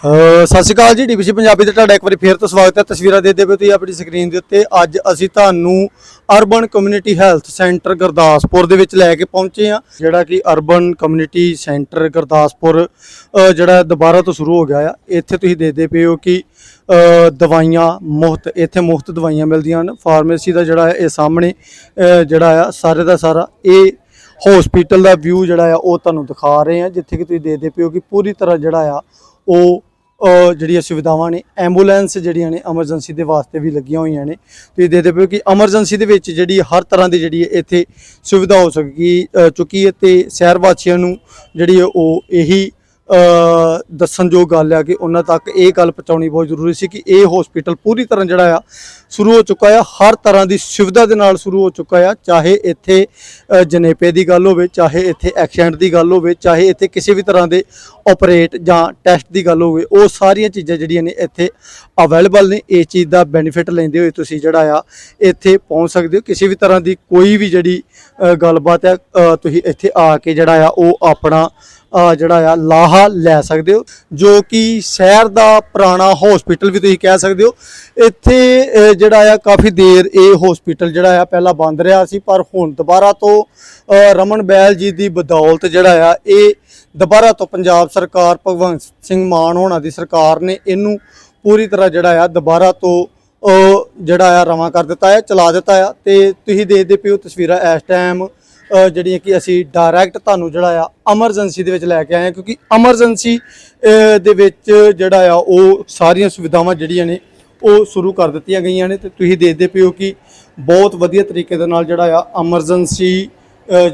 ਸਤਿ ਸ਼੍ਰੀ ਅਕਾਲ ਜੀ, ਡੀਬੀਸੀ ਪੰਜਾਬੀ ਤੇ ਤੁਹਾਡਾ ਇੱਕ ਵਾਰੀ ਫੇਰ ਤੋਂ ਸਵਾਗਤ ਹੈ। ਤਸਵੀਰਾਂ ਦੇਖਦੇ ਪਏ ਤੁਸੀਂ ਆਪਣੀ ਸਕਰੀਨ ਦੇ ਉੱਤੇ। ਅੱਜ ਅਸੀਂ ਤੁਹਾਨੂੰ urban community health centre Gurdaspur ਦੇ ਵਿੱਚ ਲੈ ਕੇ ਪਹੁੰਚੇ ਆ ਜਿਹੜਾ ਕਿ ਅਰਬਨ ਕਮਿਊਨਿਟੀ ਸੈਂਟਰ ਗੁਰਦਾਸਪੁਰ ਜਿਹੜਾ ਦੁਬਾਰਾ ਤੋਂ ਸ਼ੁਰੂ ਹੋ ਗਿਆ ਆ। ਇੱਥੇ ਤੁਸੀਂ ਦੇਖਦੇ ਪਏ ਹੋ ਕਿ ਦਵਾਈਆਂ ਮੁਫਤ, ਇੱਥੇ ਮੁਫਤ ਦਵਾਈਆਂ ਮਿਲਦੀਆਂ ਹਨ। ਫਾਰਮੇਸੀ ਦਾ ਜਿਹੜਾ ਹੈ ਇਹ ਸਾਹਮਣੇ ਜਿਹੜਾ ਆ, ਸਾਰੇ ਦਾ ਸਾਰਾ ਇਹ ਹਸਪੀਟਲ ਦਾ ਵਿਊ ਜਿਹੜਾ ਆ, ਉਹ ਤੁਹਾਨੂੰ ਦਿਖਾ ਰਹੇ ਆ ਜਿੱਥੇ ਕਿ ਤੁਸੀਂ ਦੇਖਦੇ ਪਏ ਹੋ ਕਿ ਪੂਰੀ ਤਰ੍ਹਾਂ ਜਿਹੜਾ ਆ, ਉਹ ਜਿਹੜੀਆਂ ਸੁਵਿਧਾਵਾਂ ਨੇ ਐਂਬੂਲੈਂਸ ਜਿਹੜੀਆਂ ਨੇ ਐਮਰਜੈਂਸੀ ਦੇ ਵਾਸਤੇ ਵੀ ਲੱਗੀਆਂ ਹੋਈਆਂ ਨੇ। ਤੁਸੀਂ ਦੇਖਦੇ ਪਏ ਹੋ ਕਿ ਐਮਰਜੈਂਸੀ ਦੇ ਵਿੱਚ ਜਿਹੜੀ ਹਰ ਤਰ੍ਹਾਂ ਦੀ ਜਿਹੜੀ ਹੈ ਇੱਥੇ ਸੁਵਿਧਾ ਹੋ ਸਕੀ ਚੁੱਕੀ ਹੈ ਤੇ ਸ਼ਹਿਰ ਵਾਸੀਆਂ ਨੂੰ ਜਿਹੜੀ ਹੈ ਉਹ ਇਹੀ ਦੱਸਣਯੋਗ ਗੱਲ ਆ ਕਿ ਉਹਨਾਂ ਤੱਕ ਇਹ ਗੱਲ ਪਹੁੰਚਾਉਣੀ ਬਹੁਤ ਜ਼ਰੂਰੀ ਸੀ ਕਿ ਇਹ ਹਸਪੀਟਲ ਪੂਰੀ ਤਰ੍ਹਾਂ ਜਿਹੜਾ ਆ, ਸ਼ੁਰੂ ਹੋ ਚੁੱਕਾ ਆ, ਹਰ ਤਰ੍ਹਾਂ ਦੀ ਸੁਵਿਧਾ ਦੇ ਨਾਲ ਸ਼ੁਰੂ ਹੋ ਚੁੱਕਾ ਆ, ਚਾਹੇ ਇੱਥੇ ਜਨੇਪੇ ਦੀ ਗੱਲ ਹੋਵੇ, ਚਾਹੇ ਇੱਥੇ ਐਕਸੀਡੈਂਟ ਦੀ ਗੱਲ ਹੋਵੇ, ਚਾਹੇ ਇੱਥੇ ਕਿਸੇ ਵੀ ਤਰ੍ਹਾਂ ਦੇ ਆਪਰੇਟ ਜਾਂ ਟੈਸਟ ਦੀ ਗੱਲ ਹੋਵੇ, ਉਹ ਸਾਰੀਆਂ ਚੀਜ਼ਾਂ ਜਿਹੜੀਆਂ ਨੇ ਇੱਥੇ ਅਵੇਲੇਬਲ ਨੇ। ਇਸ ਚੀਜ਼ ਦਾ ਬੈਨੀਫਿਟ ਲੈਂਦੇ ਹੋਏ ਤੁਸੀਂ ਜਿਹੜਾ ਆ, ਇੱਥੇ ਪਹੁੰਚ ਸਕਦੇ ਹੋ। ਕਿਸੇ ਵੀ ਤਰ੍ਹਾਂ ਦੀ ਕੋਈ ਵੀ ਜਿਹੜੀ ਗੱਲਬਾਤ ਹੈ ਤੁਸੀਂ ਇੱਥੇ ਆ ਕੇ ਜਿਹੜਾ ਆ, ਉਹ ਆਪਣਾ ਜਿਹੜਾ ਆ, ਲਾਹਾ ਲੈ ਸਕਦੇ ਹੋ, ਜੋ ਕਿ ਸ਼ਹਿਰ ਦਾ ਪੁਰਾਣਾ ਹਸਪੀਟਲ ਵੀ ਤੁਸੀਂ ਕਹਿ ਸਕਦੇ ਹੋ। ਇੱਥੇ ਜਿਹੜਾ ਆ, ਕਾਫੀ ਦੇਰ ਇਹ ਹਸਪੀਟਲ ਜਿਹੜਾ ਆ, ਪਹਿਲਾਂ ਬੰਦ ਰਿਹਾ ਸੀ, ਪਰ ਹੁਣ ਦੁਬਾਰਾ ਤੋਂ ਰਮਨ ਬੈਲ ਜੀ ਦੀ ਬਦੌਲਤ ਜਿਹੜਾ ਆ, ਇਹ ਦੁਬਾਰਾ ਤੋਂ ਪੰਜਾਬ ਸਰਕਾਰ, ਭਗਵੰਤ ਸਿੰਘ ਮਾਨ ਹੋਣਾ ਦੀ ਸਰਕਾਰ ਨੇ ਇਹਨੂੰ ਪੂਰੀ ਤਰ੍ਹਾਂ ਜਿਹੜਾ ਆ, ਦੁਬਾਰਾ ਤੋਂ ਜਿਹੜਾ ਆ, ਰਵਾਂ ਕਰ ਦਿੱਤਾ ਹੈ, ਚਲਾ ਦਿੱਤਾ ਆ ਤੇ ਤੁਸੀਂ ਦੇਖਦੇ ਪਿਓ ਤਸਵੀਰਾਂ ਇਸ ਟਾਈਮ ਜਿਹੜੀਆਂ ਕਿ ਅਸੀਂ ਡਾਇਰੈਕਟ ਤੁਹਾਨੂੰ ਜਿਹੜਾ ਆ ਐਮਰਜੈਂਸੀ ਦੇ ਵਿੱਚ ਲੈ ਕੇ ਆਏ ਹਾਂ, ਕਿਉਂਕਿ ਐਮਰਜੈਂਸੀ ਦੇ ਵਿੱਚ ਜਿਹੜਾ ਆ ਉਹ ਸਾਰੀਆਂ ਸੁਵਿਧਾਵਾਂ ਜਿਹੜੀਆਂ ਨੇ, ਉਹ ਸ਼ੁਰੂ ਕਰ ਦਿੱਤੀਆਂ ਗਈਆਂ ਨੇ ਤੇ ਤੁਸੀਂ ਦੇਖਦੇ ਪਿਓ ਕਿ ਬਹੁਤ ਵਧੀਆ ਤਰੀਕੇ ਦੇ ਨਾਲ ਜਿਹੜਾ ਆ ਐਮਰਜੈਂਸੀ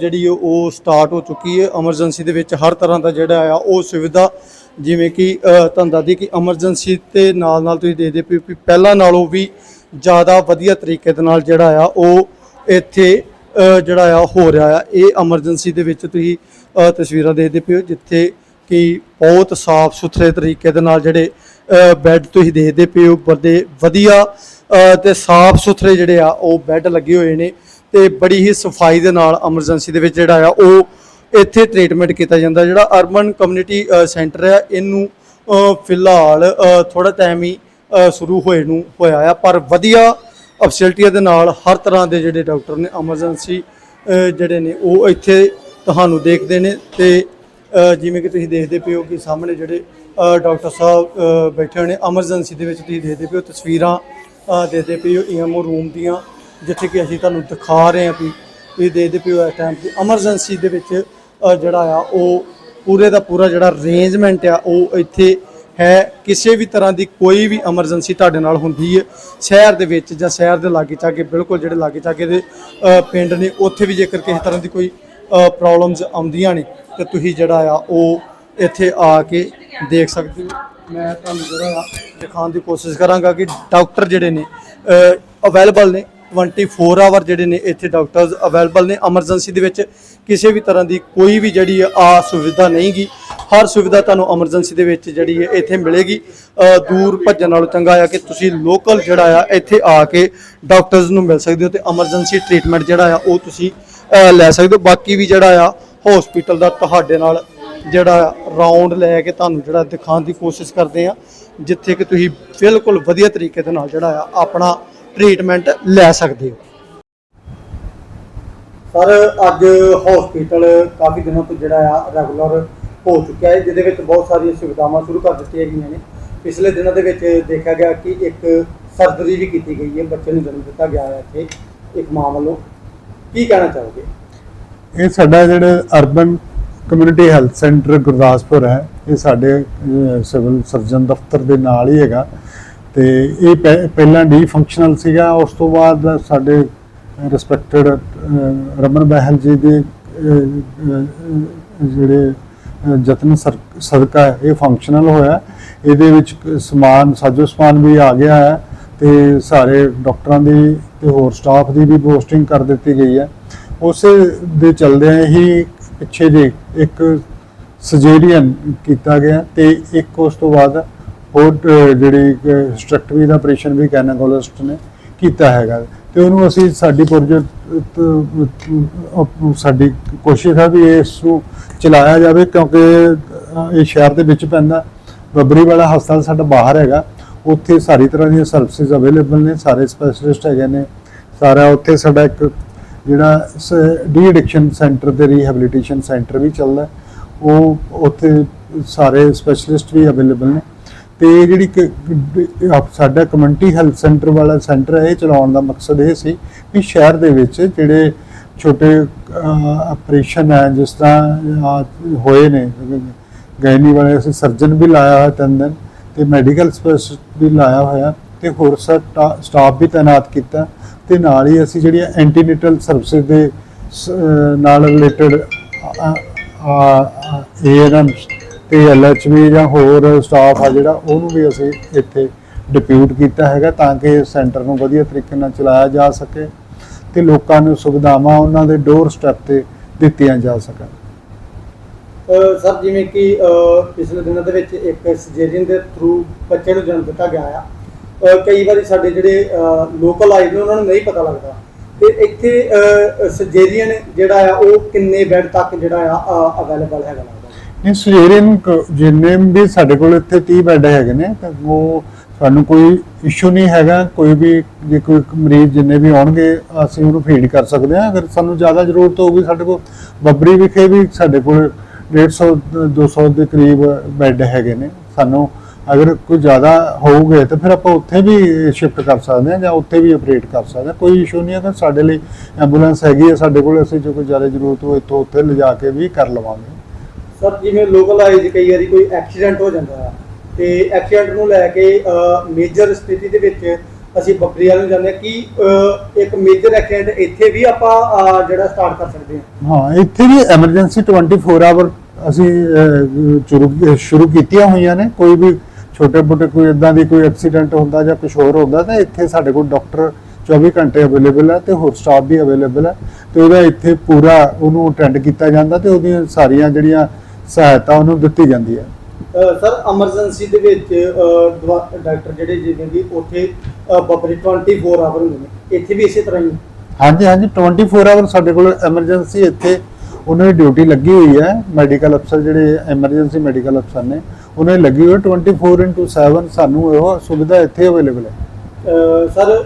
ਜਿਹੜੀ ਉਹ- ਸਟਾਰਟ ਹੋ ਚੁੱਕੀ ਹੈ। ਐਮਰਜੈਂਸੀ ਦੇ ਵਿੱਚ ਹਰ ਤਰ੍ਹਾਂ ਦਾ ਜਿਹੜਾ ਆ ਉਹ ਸੁਵਿਧਾ, ਜਿਵੇਂ ਕਿ ਤੁਹਾਨੂੰ ਦੱਸਦੀ ਕਿ ਐਮਰਜੈਂਸੀ ਤੇ ਨਾਲ ਨਾਲ ਤੁਸੀਂ ਦੇਖਦੇ ਪਿਓ ਕਿ ਪਹਿਲਾਂ ਨਾਲੋਂ ਵੀ ਜ਼ਿਆਦਾ ਵਧੀਆ ਤਰੀਕੇ ਦੇ ਨਾਲ ਜਿਹੜਾ ਆ ਉਹ ਇੱਥੇ ਜਿਹੜਾ ਆ ਹੋ ਰਿਹਾ ਆ ਇਹ ਐਮਰਜੈਂਸੀ ਦੇ ਵਿੱਚ ਤੁਸੀਂ ਤਸਵੀਰਾਂ ਦੇਖਦੇ ਪਿਓ ਜਿੱਥੇ ਕਿ ਬਹੁਤ ਸਾਫ਼ ਸੁਥਰੇ ਤਰੀਕੇ ਦੇ ਨਾਲ ਜਿਹੜੇ ਬੈੱਡ ਤੁਸੀਂ ਦੇਖਦੇ ਪਿਓ ਬੜੇ ਵਧੀਆ ਅ, ਤੇ ਸਾਫ਼ ਸੁਥਰੇ ਜਿਹੜੇ ਆ ਉਹ ਬੈੱਡ ਲੱਗੇ ਹੋਏ ਨੇ ਤੇ ਬੜੀ ਹੀ ਸਫ਼ਾਈ ਦੇ ਨਾਲ ਐਮਰਜੈਂਸੀ ਦੇ ਵਿੱਚ ਜਿਹੜਾ ਆ ਉਹ ਇੱਥੇ ਟ੍ਰੀਟਮੈਂਟ ਕੀਤਾ ਜਾਂਦਾ। ਜਿਹੜਾ ਅਰਬਨ ਕਮਿਊਨਿਟੀ ਸੈਂਟਰ ਹੈ ਇਹਨੂੰ ਫਿਲਹਾਲ ਥੋੜਾ ਟਾਈਮ ਹੀ ਸ਼ੁਰੂ ਹੋਏ ਨੂੰ ਹੋਇਆ ਆ ਪਰ ਵਧੀਆ ਫੈਸਿਲਿਟੀਆਂ ਦੇ ਨਾਲ ਹਰ ਤਰ੍ਹਾਂ ਦੇ ਜਿਹੜੇ ਡਾਕਟਰ ਨੇ ਐਮਰਜੈਂਸੀ ਜਿਹੜੇ ਨੇ ਉਹ ਇੱਥੇ ਤੁਹਾਨੂੰ ਦੇਖਦੇ ਨੇ ਤੇ ਜਿਵੇਂ ਕਿ ਤੁਸੀਂ ਦੇਖਦੇ ਪਿਓ ਕਿ ਸਾਹਮਣੇ ਜਿਹੜੇ ਡਾਕਟਰ ਸਾਹਿਬ ਬੈਠੇ ਹੋਏ ਨੇ ਐਮਰਜੈਂਸੀ ਦੇ ਵਿੱਚ ਤੁਸੀਂ ਦੇਖਦੇ ਪਿਓ ਤਸਵੀਰਾਂ ਅ, ਦੇਖਦੇ ਪਿਓ ਈਐਮਓ ਰੂਮ ਦੀਆਂ ਜਿੱਥੇ ਕਿ ਅਸੀਂ ਤੁਹਾਨੂੰ ਦਿਖਾ ਰਹੇ ਹਾਂ ਵੀ ਤੁਸੀਂ ਦੇਖਦੇ ਪਿਓ ਇਸ ਟਾਈਮ ਤੇ ਐਮਰਜੈਂਸੀ ਦੇ ਵਿੱਚ ਜਿਹੜਾ ਆ ਉਹ ਪੂਰੇ ਦਾ ਪੂਰਾ ਜਿਹੜਾ ਅਰੇਂਜਮੈਂਟ ਆ ਉਹ ਇੱਥੇ ਹੈ, ਕਿਸੇ ਵੀ ਤਰ੍ਹਾਂ ਦੀ ਕੋਈ ਵੀ ਐਮਰਜੈਂਸੀ ਤੁਹਾਡੇ ਨਾਲ ਹੁੰਦੀ ਹੈ, ਸ਼ਹਿਰ ਦੇ ਵਿੱਚ ਜਾਂ ਸ਼ਹਿਰ ਦੇ ਲਾਗੇ ਚਾਗੇ, ਬਿਲਕੁਲ ਜਿਹੜੇ ਲਾਗੇ ਚਾਗੇ ਦੇ ਪਿੰਡ ਨੇ, ਉੱਥੇ ਵੀ ਜੇਕਰ ਕਿਸੇ ਤਰ੍ਹਾਂ ਦੀ ਕੋਈ ਪ੍ਰੋਬਲਮਸ ਆਉਂਦੀਆਂ ਨੇ, ਤੇ ਤੁਸੀਂ ਜਿਹੜਾ ਆ, ਉਹ ਇੱਥੇ ਆ ਕੇ ਦੇਖ ਸਕਦੇ ਹੋ। ਮੈਂ ਤੁਹਾਨੂੰ ਜਿਹੜਾ ਆ, ਦਿਖਾਉਣ ਦੀ ਕੋਸ਼ਿਸ਼ ਕਰਾਂਗਾ ਕਿ ਡਾਕਟਰ ਜਿਹੜੇ ਨੇ ਅਵੇਲੇਬਲ ਨੇ 24 ਆਵਰ ਜਿਹੜੇ ਨੇ, ਇੱਥੇ ਡਾਕਟਰਸ ਅਵੇਲੇਬਲ ਨੇ ਐਮਰਜੈਂਸੀ ਦੇ ਵਿੱਚ ਕਿਸੇ ਵੀ ਤਰ੍ਹਾਂ ਦੀ ਕੋਈ ਵੀ ਜਿਹੜੀ ਆ, ਸੁਵਿਧਾ ਨਹੀਂਗੀ। ਹਰ ਸੁਵਿਧਾ ਤੁਹਾਨੂੰ ਐਮਰਜੈਂਸੀ ਦੇ ਵਿੱਚ ਜਿਹੜੀ ਹੈ ਇੱਥੇ ਮਿਲੇਗੀ। ਦੂਰ ਭੱਜਣ ਨਾਲੋਂ ਚੰਗਾ ਆ ਕਿ ਤੁਸੀਂ ਲੋਕਲ ਜਿਹੜਾ ਆ, ਇੱਥੇ ਆ ਕੇ ਡਾਕਟਰਸ ਨੂੰ ਮਿਲ ਸਕਦੇ ਹੋ ਤੇ ਐਮਰਜੈਂਸੀ ਟ੍ਰੀਟਮੈਂਟ ਜਿਹੜਾ ਆ, ਉਹ ਤੁਸੀਂ ਲੈ ਸਕਦੇ ਹੋ। ਬਾਕੀ ਵੀ ਜਿਹੜਾ ਆ ਹਸਪੀਟਲ ਦਾ ਤੁਹਾਡੇ ਨਾਲ ਜਿਹੜਾ ਰਾਉਂਡ ਲੈ ਕੇ ਤੁਹਾਨੂੰ ਜਿਹੜਾ ਦਿਖਾਉਣ ਦੀ ਕੋਸ਼ਿਸ਼ ਕਰਦੇ ਆ, ਜਿੱਥੇ ਕਿ ਤੁਸੀਂ ਬਿਲਕੁਲ ਵਧੀਆ ਤਰੀਕੇ ਦੇ ਨਾਲ ਜਿਹੜਾ ਆ, ਆਪਣਾ ਟ੍ਰੀਟਮੈਂਟ ਲੈ ਸਕਦੇ ਹੋ। ਸਰ, ਅੱਜ ਹਸਪੀਟਲ ਕਾਫੀ ਦਿਨਾਂ ਤੋਂ ਜਿਹੜਾ ਆ ਰੈਗੂਲਰ ਹੋ ਚੁੱਕਿਆ ਹੈ, ਜਿਹਦੇ ਵਿੱਚ ਬਹੁਤ ਸਾਰੀਆਂ ਸੁਵਿਧਾਵਾਂ ਸ਼ੁਰੂ ਕਰ ਦਿੱਤੀਆਂ ਗਈਆਂ ਨੇ। ਪਿਛਲੇ ਦਿਨਾਂ ਦੇ ਵਿੱਚ ਦੇਖਿਆ ਗਿਆ ਕਿ ਇੱਕ ਸਰਜਰੀ ਵੀ ਕੀਤੀ ਗਈ ਹੈ, ਬੱਚੇ ਨੂੰ ਜਨਮ ਦਿੱਤਾ ਗਿਆ ਹੈ ਇੱਥੇ, ਇੱਕ ਮਾਂ ਵੱਲੋਂ। ਕੀ ਕਹਿਣਾ ਚਾਹੋਗੇ? ਇਹ ਸਾਡਾ ਜਿਹੜਾ urban community health centre Gurdaspur ਹੈ, ਇਹ ਸਾਡੇ ਸਿਵਲ ਸਰਜਨ ਦਫ਼ਤਰ ਦੇ ਨਾਲ ਹੀ ਹੈਗਾ। ਤੇ ਇਹ ਪਹਿ- ਪਹਿਲਾਂ ਡੀ ਫੰਕਸ਼ਨਲ ਸੀਗਾ, ਉਸ ਤੋਂ ਬਾਅਦ ਸਾਡੇ ਰਿਸਪੈਕਟਡ ਰਮਨ ਬਹਿਲ ਜੀ ਦੇ ਜਿਹੜੇ ਯਤਨ ਸਰ- ਸਦਕਾ ਇਹ ਫੰਕਸ਼ਨਲ ਹੋਇਆ। ਇਹਦੇ ਵਿੱਚ ਸਮਾਨ, ਸਾਜੋ ਸਮਾਨ ਵੀ ਆ ਗਿਆ ਹੈ ਤੇ ਸਾਰੇ ਡਾਕਟਰਾਂ ਦੀ ਤੇ ਹੋਰ ਸਟਾਫ ਦੀ ਵੀ ਪੋਸਟਿੰਗ ਕਰ ਦਿੱਤੀ ਗਈ ਹੈ। ਉਸੇ ਦੇ ਚਲਦਿਆਂ ਹੀ ਪਿੱਛੇ ਜੇ ਇੱਕ ਸਜੇਰੀਅਨ ਕੀਤਾ ਗਿਆ ਤੇ ਇੱਕ ਉਸ ਤੋਂ ਬਾਅਦ ਹੋਰ ਜਿਹੜੀ ਸਟ੍ਰਕਟਰੀ ਦਾ ਆਪਰੇਸ਼ਨ ਵੀ ਗਾਇਨੋਕੋਲੋਜਿਸਟ ਨੇ ਕੀਤਾ ਹੈਗਾ। ਤੇ ਉਹਨੂੰ ਅਸੀਂ ਸਾਡੀ ਪ੍ਰੋਜੈਕਟ ਸਾਡੀ ਕੋਸ਼ਿਸ਼ ਹੈ ਵੀ ਇਸ ਨੂੰ ਚਲਾਇਆ ਜਾਵੇ ਕਿਉਂਕਿ ਇਹ ਸ਼ਹਿਰ ਦੇ ਵਿੱਚ ਪੈਂਦਾ। ਬੱਬਰੀ ਵਾਲਾ ਹਸਪਤਾਲ ਸਾਡਾ ਬਾਹਰ ਹੈਗਾ। ਉੱਥੇ ਸਾਰੀ ਤਰ੍ਹਾਂ ਦੀਆਂ ਸਰਵਿਸਿਜ਼ ਅਵੇਲੇਬਲ ਨੇ, ਸਾਰੇ ਸਪੈਸ਼ਲਿਸਟ ਹੈਗੇ ਨੇ। ਸਾਰਾ ਉੱਥੇ ਸਾਡਾ ਇੱਕ ਜਿਹੜਾ ਡੀ ਐਡਿਕਸ਼ਨ ਸੈਂਟਰ ਤੇ ਰੀਹੈਬਿਲਿਟੇਸ਼ਨ ਸੈਂਟਰ ਵੀ ਚੱਲਦਾ। ਉਹ ਉੱਥੇ ਸਾਰੇ ਸਪੈਸ਼ਲਿਸਟ ਵੀ ਅਵੇਲੇਬਲ ਨੇ। ਤੇ ਜਿਹੜੀ ਕ- ਸਾਡਾ ਕਮਿਊਨਿਟੀ ਹੈਲਥ ਸੈਂਟਰ ਵਾਲਾ ਸੈਂਟਰ ਹੈ, ਇਹ ਚਲਾਉਣ ਦਾ ਮਕਸਦ ਇਹ ਸੀ ਵੀ ਸ਼ਹਿਰ ਦੇ ਵਿੱਚ ਜਿਹੜੇ ਛੋਟੇ ਆਪਰੇਸ਼ਨ ਹੈ, ਜਿਸ ਤਰ੍ਹਾਂ ਹੋਏ ਨੇ ਗੈਨੀ ਵਾਲੇ, ਅਸੀਂ ਸਰਜਨ ਵੀ ਲਾਇਆ ਹੋਇਆ ਤਿੰਨ ਦਿਨ ਤੇ ਮੈਡੀਕਲ ਸਪੈਸ਼ਲਿਸਟ ਵੀ ਲਾਇਆ ਹੋਇਆ ਤੇ ਹੋਰ ਸਟਾਫ ਵੀ ਤਾਇਨਾਤ ਕੀਤਾ ਤੇ ਨਾਲ ਹੀ ਅਸੀਂ ਜਿਹੜੀਆਂ ਐਂਟੀਨੇਟਲ ਸਰਵਿਸਿਜ਼ ਦੇ ਸ- ਅਹ, ਨਾਲ ਰਿਲੇਟਡ ਏਐਨਐਮ ਤੇ ਐਲਐਚਬੀ ਜਾਂ ਹੋਰ ਸਟਾਫ ਆ ਜਿਹੜਾ, ਉਹਨੂੰ ਵੀ ਅਸੀਂ ਇੱਥੇ ਡਿਪਿਊਟ ਕੀਤਾ ਹੈਗਾ ਤਾਂ ਕਿ ਸੈਂਟਰ ਨੂੰ ਵਧੀਆ ਤਰੀਕੇ ਨਾਲ ਚਲਾਇਆ ਜਾ ਸਕੇ ਤੇ ਲੋਕਾਂ ਨੂੰ ਸੁਵਿਧਾਵਾਂ ਉਹਨਾਂ ਦੇ ਡੋਰ ਸਟੈਪ ਤੇ ਦਿੱਤੀਆਂ ਜਾ ਸਕਣ। ਸਰ, ਜਿਵੇਂ ਕਿ ਪਿਛਲੇ ਦਿਨਾਂ ਦੇ ਵਿੱਚ ਇੱਕ ਸਰਜਰੀਨ ਦੇ ਥਰੂ ਬੱਚੇ ਨੂੰ ਜਨਮ ਦਿੱਤਾ ਗਿਆ ਆ। ਕਈ ਵਾਰੀ ਸਾਡੇ ਜਿਹੜੇ ਲੋਕਲ ਆਏ ਨੇ, ਉਹਨਾਂ ਨੂੰ ਨਹੀਂ ਪਤਾ ਲੱਗਦਾ। ਤੇ ਇੱਥੇ ਸਰਜਰੀਨ ਜਿਹੜਾ ਆ, ਉਹ ਕਿੰਨੇ ਬੈੱਡ ਤੱਕ ਜਿਹੜਾ ਆ ਅਵੇਲੇਬਲ ਹੈਗਾ ਨਹੀਂ ਸਜੇਰੀਅਨ ਜਿੰਨੇ ਵੀ ਸਾਡੇ ਕੋਲ ਇੱਥੇ 30 ਬੈੱਡ ਹੈਗੇ ਨੇ, ਤਾਂ ਉਹ ਸਾਨੂੰ ਕੋਈ ਇਸ਼ੂ ਨਹੀਂ ਹੈਗਾ। ਕੋਈ ਵੀ ਜੇ ਕੋਈ ਮਰੀਜ਼ ਜਿੰਨੇ ਵੀ ਆਉਣਗੇ, ਅਸੀਂ ਉਹਨੂੰ ਫੀਡ ਕਰ ਸਕਦੇ ਹਾਂ। ਅਗਰ ਸਾਨੂੰ ਜ਼ਿਆਦਾ ਜ਼ਰੂਰਤ ਹੋਊਗੀ ਸਾਡੇ ਕੋਲ, ਬੱਬਰੀ ਵਿਖੇ ਵੀ ਸਾਡੇ ਕੋਲ 150 200 ਦੇ ਕਰੀਬ ਬੈੱਡ ਹੈਗੇ ਨੇ। ਸਾਨੂੰ ਅਗਰ ਕੋਈ ਜ਼ਿਆਦਾ ਹੋਊਗੇ, ਤਾਂ ਫਿਰ ਆਪਾਂ ਉੱਥੇ ਵੀ ਸ਼ਿਫਟ ਕਰ ਸਕਦੇ ਹਾਂ ਜਾਂ ਉੱਥੇ ਵੀ ਆਪਰੇਟ ਕਰ ਸਕਦੇ ਹਾਂ। ਕੋਈ ਇਸ਼ੂ ਨਹੀਂ ਹੈਗਾ ਸਾਡੇ ਲਈ ਐਂਬੂਲੈਂਸ ਹੈਗੀ ਹੈ, ਸਾਡੇ ਕੋਲ ਅਸੀਂ ਜੋ ਕੋਈ ਜ਼ਿਆਦਾ ਜ਼ਰੂਰਤ ਹੋਵੇ ਇੱਥੋਂ ਉੱਥੇ ਲਿਜਾ ਕੇ ਵੀ ਕਰ ਲਵਾਂਗੇ। ਸਰ ਜਿਵੇਂ ਲੋਕਲ ਕਈ ਵਾਰੀ ਕੋਈ ਐਕਸੀਡੈਂਟ ਹੋ ਜਾਂਦਾ ਆ ਤੇ ਐਕਸੀਡੈਂਟ ਨੂੰ ਲੈ ਕੇ ਮੇਜਰ ਸਥਿਤੀ ਦੇ ਵਿੱਚ ਅਸੀਂ ਬੱਬਰੀ ਨੂੰ ਜਾਂਦੇ ਹਾਂ ਕਿ ਅਹ, ਇੱਕ ਮੇਜਰ ਐਕਸੀਡੈਂਟ ਇੱਥੇ ਵੀ ਆਪਾਂ ਅਹ, ਜਿਹੜਾ ਸਟਾਰਟ ਕਰ ਸਕਦੇ ਹਾਂ। ਹਾਂ ਇੱਥੇ ਵੀ ਐਮਰਜੈਂਸੀ 24 ਆਵਰ ਅਸੀਂ ਅਹ, ਸ਼ੁਰੂ ਸ਼ੁਰੂ ਕੀਤੀਆਂ ਹੋਈਆਂ ਨੇ। ਕੋਈ ਵੀ ਛੋਟੇ ਮੋਟੇ ਕੋਈ ਇਦਾਂ ਦੀ ਕੋਈ ਐਕਸੀਡੈਂਟ ਹੁੰਦਾ ਜਾਂ ਕੁਝ ਹੋਰ ਹੁੰਦਾ ਤਾਂ ਇੱਥੇ ਸਾਡੇ ਕੋਲ ਡਾਕਟਰ 24 ਘੰਟੇ ਅਵੇਲੇਬਲ ਹੈ ਤੇ ਹੋਰ ਸਟਾਫ ਵੀ ਅਵੇਲੇਬਲ ਹੈ। ਤੇ ਉਹਦਾ ਇੱਥੇ ਪੂਰਾ ਉਹਨੂੰ ਅਟੈਂਡ ਕੀਤਾ ਜਾਂਦਾ ਤੇ ਉਹਦੀਆਂ ਸਾਰੀਆਂ ਜਿਹੜੀਆਂ ਸਹਾਇਤਾ ਉਹਨੂੰ ਦਿੱਤੀ ਜਾਂਦੀ ਹੈ। ਸਰ ਐਮਰਜੈਂਸੀ ਦੇ ਵਿੱਚ ਡਾਕਟਰ ਜਿਹੜੇ ਜਿਵੇਂ ਕਿ ਉੱਥੇ ਬੱਬਰੀ 24 ਆਵਰ ਹੁੰਦੇ ਨੇ ਇੱਥੇ ਵੀ ਇਸੇ ਤਰ੍ਹਾਂ ਹੀ ਹਾਂਜੀ ਹਾਂਜੀ 24 ਆਵਰ ਸਾਡੇ ਕੋਲ ਐਮਰਜੈਂਸੀ ਇੱਥੇ ਉਹਨਾਂ ਦੀ ਡਿਊਟੀ ਲੱਗੀ ਹੋਈ ਹੈ। ਮੈਡੀਕਲ ਅਫਸਰ ਜਿਹੜੇ ਐਮਰਜੈਂਸੀ ਮੈਡੀਕਲ ਅਫਸਰ ਨੇ ਉਹਨਾਂ ਦੀ ਲੱਗੀ ਹੋਈ ਹੈ। 24/7 ਸਾਨੂੰ ਇਹ ਸੁਵਿਧਾ ਇੱਥੇ ਅਵੇਲੇਬਲ ਹੈ। ਸਰ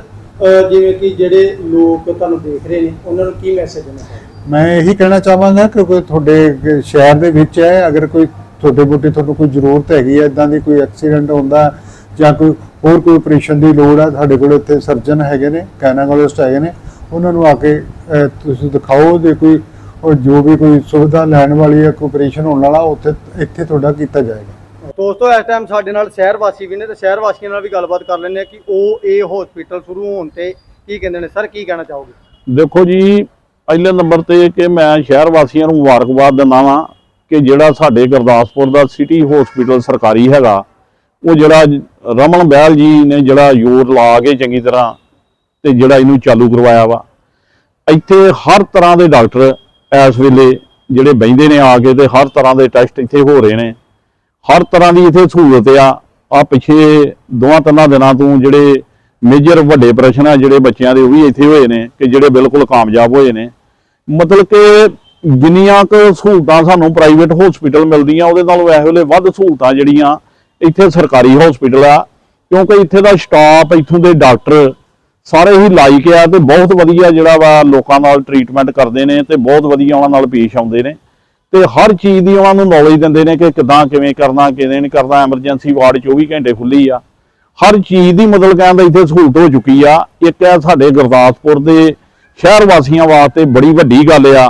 ਜਿਵੇਂ ਕਿ ਜਿਹੜੇ ਲੋਕ ਤੁਹਾਨੂੰ ਦੇਖ ਰਹੇ ਨੇ ਉਹਨਾਂ ਨੂੰ ਕੀ ਮੈਸੇਜ ਦੇਣਾ ਚਾਹੁੰਦੇ ਮੈਂ ਇਹੀ ਕਹਿਣਾ ਚਾਹਾਂਗਾ ਕਿ ਕੋਈ ਤੁਹਾਡੇ ਸ਼ਹਿਰ ਦੇ ਵਿੱਚ ਹੈ ਅਗਰ ਕੋਈ ਤੁਹਾਡੇ ਬੁੱਢੇ ਤੁਹਾਨੂੰ ਕੋਈ ਜ਼ਰੂਰਤ ਹੈਗੀ ਹੈ ਇਦਾਂ ਦੀ ਕੋਈ ਐਕਸੀਡੈਂਟ ਹੁੰਦਾ ਜਾਂ ਕੋਈ ਹੋਰ ਕੋਈ ਆਪਰੇਸ਼ਨ ਦੀ ਲੋੜ ਹੈ ਸਾਡੇ ਕੋਲ ਇੱਥੇ ਸਰਜਨ ਹੈਗੇ ਨੇ ਗਾਇਨਾਕੋਲੋਜਿਸਟ ਹੈਗੇ ਨੇ ਉਹਨਾਂ ਨੂੰ ਆ ਕੇ ਤੁਸੀਂ ਦਿਖਾਓ ਜੇ ਕੋਈ ਉਹ ਜੋ ਵੀ ਕੋਈ ਸੁਵਿਧਾ ਲੈਣ ਵਾਲੀ ਹੈ ਕੋਈ ਆਪਰੇਸ਼ਨ ਹੋਣ ਵਾਲਾ ਉੱਥੇ ਇੱਥੇ ਤੁਹਾਡਾ ਕੀਤਾ ਜਾਏਗਾ। ਦੋਸਤੋ ਇਸ ਟਾਈਮ ਸਾਡੇ ਨਾਲ ਸ਼ਹਿਰ ਵਾਸੀ ਵੀ ਨੇ ਤੇ ਸ਼ਹਿਰ ਵਾਸੀਆਂ ਨਾਲ ਵੀ ਗੱਲਬਾਤ ਕਰ ਲੈਂਦੇ ਆ ਕਿ ਉਹ ਇਹ ਹਸਪੀਟਲ ਸ਼ੁਰੂ ਹੋਣ ਤੇ ਕੀ ਕਹਿੰਦੇ ਨੇ? ਸਰ ਕੀ ਕਹਿਣਾ ਚਾਹੋਗੇ? ਦੇਖੋ ਜੀ ਪਹਿਲੇ ਨੰਬਰ ਤੇ ਕਿ ਮੈਂ ਸ਼ਹਿਰ ਵਾਸੀਆਂ ਨੂੰ ਮੁਬਾਰਕਬਾਦ ਦਿੰਦਾ ਵਾਂ ਕਿ ਜਿਹੜਾ ਸਾਡੇ ਗੁਰਦਾਸਪੁਰ ਦਾ ਸਿਟੀ ਹਸਪੀਟਲ ਸਰਕਾਰੀ ਹੈਗਾ, ਉਹ ਜਿਹੜਾ ਰਮਨ ਬਹਿਲ ਜੀ ਨੇ ਜਿਹੜਾ ਜ਼ੋਰ ਲਾ ਕੇ ਚੰਗੀ ਤਰ੍ਹਾਂ ਤੇ ਜਿਹੜਾ ਇਹਨੂੰ ਚਾਲੂ ਕਰਵਾਇਆ ਵਾ। ਇੱਥੇ ਹਰ ਤਰ੍ਹਾਂ ਦੇ ਡਾਕਟਰ ਇਸ ਵੇਲੇ ਜਿਹੜੇ ਬੈਂਦੇ ਨੇ ਆ ਕੇ ਤੇ ਹਰ ਤਰ੍ਹਾਂ ਦੇ ਟੈਸਟ ਇੱਥੇ ਹੋ ਰਹੇ ਨੇ। ਹਰ ਤਰ੍ਹਾਂ ਦੀ ਇੱਥੇ ਸਹੂਲਤ ਆ। ਆ ਪਿਛੇ ਦੋਵਾਂ ਤਿੰਨਾਂ ਦਿਨਾਂ ਤੋਂ ਜਿਹੜੇ ਮੇਜਰ ਵੱਡੇ ਪ੍ਰਸ਼ਨ ਆ, ਜਿਹੜੇ ਬੱਚਿਆਂ ਦੇ ਉਹ ਵੀ ਇੱਥੇ ਹੋਏ ਨੇ ਕਿ ਜਿਹੜੇ ਬਿਲਕੁਲ ਕਾਮਯਾਬ ਹੋਏ ਨੇ। ਮਤਲਬ ਕਿ ਜਿੰਨੀਆਂ ਕੁ ਸਹੂਲਤਾਂ ਸਾਨੂੰ ਪ੍ਰਾਈਵੇਟ ਹਸਪੀਟਲ ਮਿਲਦੀਆਂ, ਉਹਦੇ ਨਾਲੋਂ ਇਸ ਵੇਲੇ ਵੱਧ ਸਹੂਲਤਾਂ ਜਿਹੜੀਆਂ ਇੱਥੇ ਸਰਕਾਰੀ ਹਸਪੀਟਲ ਆ। ਕਿਉਂਕਿ ਇੱਥੇ ਦਾ ਸਟਾਫ ਇੱਥੋਂ ਦੇ ਡਾਕਟਰ ਸਾਰੇ ਹੀ ਲਾਇਕ ਆ ਤੇ ਬਹੁਤ ਵਧੀਆ ਜਿਹੜਾ ਵਾ ਲੋਕਾਂ ਨਾਲ ਟ੍ਰੀਟਮੈਂਟ ਕਰਦੇ ਨੇ ਤੇ ਬਹੁਤ ਵਧੀਆ ਉਹਨਾਂ ਨਾਲ ਪੇਸ਼ ਆਉਂਦੇ ਨੇ। ਤੇ ਹਰ ਚੀਜ਼ ਦੀ ਉਹਨਾਂ ਨੂੰ ਨੌਲੇਜ ਦਿੰਦੇ ਨੇ ਕਿ ਕਿਦਾਂ, ਕਿਵੇਂ ਕਰਨਾ, ਕਿਵੇਂ ਨਹੀਂ ਕਰਨਾ ਐਮਰਜੈਂਸੀ ਵਾਰਡ 24 ਘੰਟੇ ਖੁੱਲੀ ਆ। ਹਰ ਚੀਜ਼ ਦੀ ਮਤਲਬ ਕਹਿੰਦਾ ਇੱਥੇ ਸਹੂਲਤ ਹੋ ਚੁੱਕੀ ਆ। ਇੱਕ ਆ ਸਾਡੇ ਗੁਰਦਾਸਪੁਰ ਦੇ ਸ਼ਹਿਰ ਵਾਸੀਆਂ ਵਾਸਤੇ ਬੜੀ ਵੱਡੀ ਗੱਲ ਆ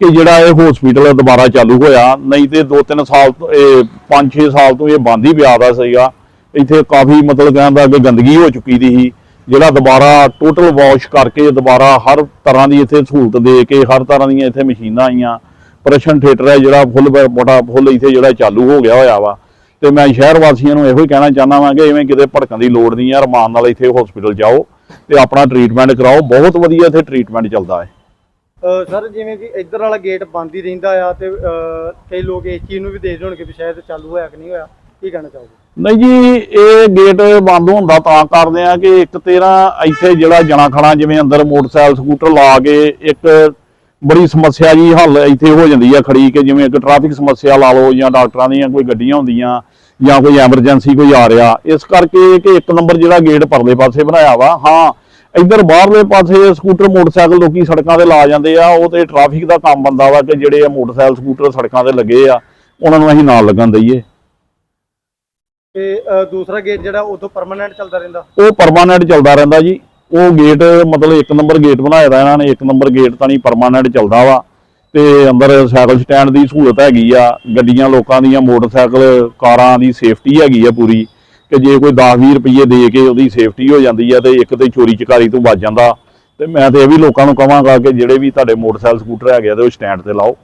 ਕਿ ਜਿਹੜਾ ਇਹ ਹਸਪੀਟਲ ਦੁਬਾਰਾ ਚਾਲੂ ਹੋਇਆ, ਨਹੀਂ ਤੇ 2-3 ਸਾਲ ਤੋਂ, ਇਹ 5-6 ਸਾਲ ਤੋਂ ਇਹ ਬੰਦ ਹੀ ਪਿਆ ਦਾ ਸੀਗਾ। ਇੱਥੇ ਕਾਫੀ ਮਤਲਬ ਕਹਿੰਦਾ ਕਿ ਗੰਦਗੀ ਹੋ ਚੁੱਕੀ ਦੀ ਸੀ। ਜਿਹੜਾ ਦੁਬਾਰਾ ਟੋਟਲ ਵਾਸ਼ ਕਰਕੇ ਦੁਬਾਰਾ ਹਰ ਤਰ੍ਹਾਂ ਦੀ ਇੱਥੇ ਸਹੂਲਤ ਦੇ ਕੇ, ਹਰ ਤਰ੍ਹਾਂ ਦੀਆਂ ਇੱਥੇ ਮਸ਼ੀਨਾਂ ਆਈਆਂ। ਪ੍ਰਸ਼ਨ ਥੀਏਟਰ ਹੈ, ਜਿਹੜਾ ਫੁੱਲ ਮੋਟਾ ਫੁੱਲ ਇੱਥੇ ਜਿਹੜਾ ਚਾਲੂ ਹੋ ਗਿਆ ਹੋਇਆ ਵਾ। ਤੇ ਮੈਂ ਸ਼ਹਿਰ ਵਾਸੀਆਂ ਨੂੰ ਇਹੋ ਹੀ ਕਹਿਣਾ ਚਾਹੁੰਦਾ ਵਾਂ ਕਿ ਐਵੇਂ ਕਿਤੇ ਭੜਕਣ ਦੀ ਲੋੜ ਨਹੀਂ ਆ, ਰਮਾਨ ਨਾਲ ਇੱਥੇ ਹਸਪੀਟਲ ਜਾਓ। ਤੇ ਆਪਣਾ ਟ੍ਰੀਟਮੈਂਟ ਕਰਾਓ ਬਹੁਤ ਵਧੀਆ ਇੱਥੇ ਟ੍ਰੀਟਮੈਂਟ ਚੱਲਦਾ ਹੈ। ਸਰ ਜਿਵੇਂ ਕਿ ਇੱਧਰ ਵਾਲਾ ਗੇਟ ਬੰਦ ਹੀ ਰਹਿੰਦਾ ਆ ਤੇ ਕਈ ਲੋਕ ਇਸ ਚੀਜ਼ ਨੂੰ ਵੀ ਦੇਖਦੇ ਹੋਣਗੇ ਵੀ ਸ਼ਾਇਦ ਚਾਲੂ ਹੋਇਆ ਕਿ ਨਹੀਂ ਹੋਇਆ। ਕੀ ਕਹਿਣਾ ਚਾਹੋਗੇ? ਨਹੀਂ ਜੀ ਇਹ ਗੇਟ ਬੰਦ ਹੁੰਦਾ ਤਾਂ ਕਰਦੇ ਆ ਕਿ ਇੱਕ ਤੇਰਾ ਇੱਥੇ ਜਿਹੜਾ ਜਣਾ ਖਣਾ ਜਿਵੇਂ ਅੰਦਰ ਮੋਟਰਸਾਈਕਲ ਸਕੂਟਰ ਲਾ ਕੇ ਇੱਕ ਬੜੀ ਸਮੱਸਿਆ ਜੀ ਹੱਲ ਇੱਥੇ ਹੋ ਜਾਂਦੀ ਆ ਖੜੀ ਕਿ ਜਿਵੇਂ ਇੱਕ ਟ੍ਰੈਫਿਕ ਸਮੱਸਿਆ ਲਾ ਲਓ ਜਾਂ ਡਾਕਟਰਾਂ ਦੀਆਂ ਕੋਈ ਗੱਡੀਆਂ ਹੁੰਦੀਆਂ ਜਾਂ ਕੋਈ ਐਮਰਜੈਂਸੀ ਕੋਈ ਆ ਰਿਹਾ ਇਸ ਕਰਕੇ ਕਿ ਇੱਕ ਨੰਬਰ ਜਿਹੜਾ ਗੇਟ ਪਰਲੇ ਪਾਸੇ ਬਣਾਇਆ ਵਾ ਹਾਂ ਇੱਧਰ ਬਾਹਰਲੇ ਪਾਸੇ ਸਕੂਟਰ ਮੋਟਰਸਾਈਕਲ ਲੋਕੀ ਸੜਕਾਂ ਤੇ ਲਾ ਜਾਂਦੇ ਆ ਉਹ ਤੇ ਟ੍ਰੈਫਿਕ ਦਾ ਕੰਮ ਬੰਦਾ ਵਾ ਕਿ ਜਿਹੜੇ ਆ ਮੋਟਰਸਾਈਕਲ ਸਕੂਟਰ ਸੜਕਾਂ ਤੇ ਲੱਗੇ ਆ ਉਹਨਾਂ ਨੂੰ ਅਸੀਂ ਨਾਲ ਲੱਗਣ ਦਈਏ। ਤੇ ਅ, ਦੂਸਰਾ ਗੇਟ ਜਿਹੜਾ ਉਦੋਂ ਪਰਮਾਨੈਂਟ ਚੱਲਦਾ ਰਹਿੰਦਾ? ਉਹ ਪਰਮਾਨੈਂਟ ਚੱਲਦਾ ਰਹਿੰਦਾ ਜੀ। ਉਹ ਗੇਟ ਮਤਲਬ ਇੱਕ ਨੰਬਰ ਗੇਟ ਬਣਾਇਆ ਦਾ ਇਹਨਾਂ ਨੇ ਇੱਕ ਨੰਬਰ ਗੇਟ ਤਾਂ ਨਹੀਂ ਪਰਮਾਨੈਂਟ ਚੱਲਦਾ ਵਾ। ਤੇ ਅੰਦਰ ਸਾਈਕਲ ਸਟੈਂਡ ਦੀ ਸਹੂਲਤ ਹੈਗੀ ਆ, ਗੱਡੀਆਂ ਲੋਕਾਂ ਦੀਆਂ, ਮੋਟਰਸਾਈਕਲ, ਕਾਰਾਂ ਦੀ ਸੇਫਟੀ ਹੈਗੀ ਆ ਪੂਰੀ ਕਿ ਜੇ ਕੋਈ 10-20 ਰੁਪਏ ਦੇ ਕੇ ਉਹਦੀ ਸੇਫਟੀ ਹੋ ਜਾਂਦੀ ਆ ਤੇ ਇੱਕ ਤੇ ਚੋਰੀ ਚਕਾਰੀ ਤੋਂ ਬਚ ਜਾਂਦਾ, ਤੇ ਮੈਂ ਤੇ ਇਹ ਵੀ ਲੋਕਾਂ ਨੂੰ ਕਹਾਂਗਾ ਕਿ ਜਿਹੜੇ ਵੀ ਤੁਹਾਡੇ ਮੋਟਰਸਾਈਕਲ ਸਕੂਟਰ ਹੈਗੇ ਆ ਤੇ ਉਹ ਸਟੈਂਡ ਤੇ ਲਾਓ।